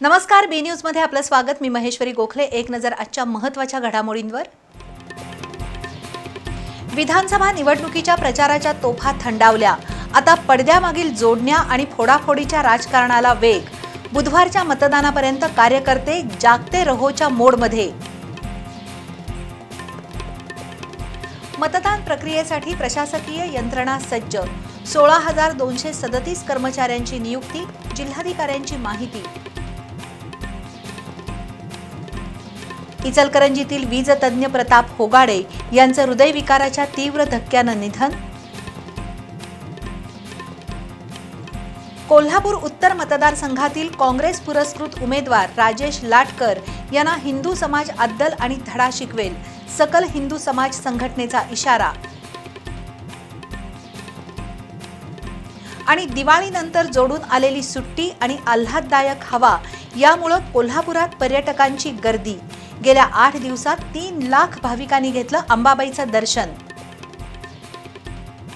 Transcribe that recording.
नमस्कार बी न्यूजमध्ये आपलं स्वागत. मी महेश्वरी गोखले. एक नजर आजच्या महत्त्वाच्या घडामोडींवर. विधानसभा निवडणुकीच्या प्रचाराच्या तोफा थंडावल्या. आता पडद्यामागील जोडण्या आणि फोडाफोडीच्या राजकारणाला वेग. बुधवारच्या मतदानापर्यंत कार्यकर्ते जागते रहोच्या मोडमध्ये. मतदान प्रक्रियेसाठी प्रशासकीय यंत्रणा सज्ज. सोळा हजार दोनशे सदतीस कर्मचाऱ्यांची नियुक्ती जिल्हाधिकाऱ्यांची माहिती. इचलकरंजीतील वीज तज्ज्ञ प्रताप होगाडे यांचं हृदयविकाराच्या तीव्र धक्क्यानं निधन. कोल्हापूर उत्तर मतदारसंघातील काँग्रेस पुरस्कृत उमेदवार राजेश लाटकर यांना हिंदू समाज अद्दल आणि धडा शिकवेल सकल हिंदू समाज संघटनेचा इशारा. आणि दिवाळीनंतर जोडून आलेली सुट्टी आणि आल्हाददायक हवा यामुळं कोल्हापुरात पर्यटकांची गर्दी. गेल्या आठ दिवसात तीन लाख भाविकांनी घेतलं अंबाबाईचं दर्शन.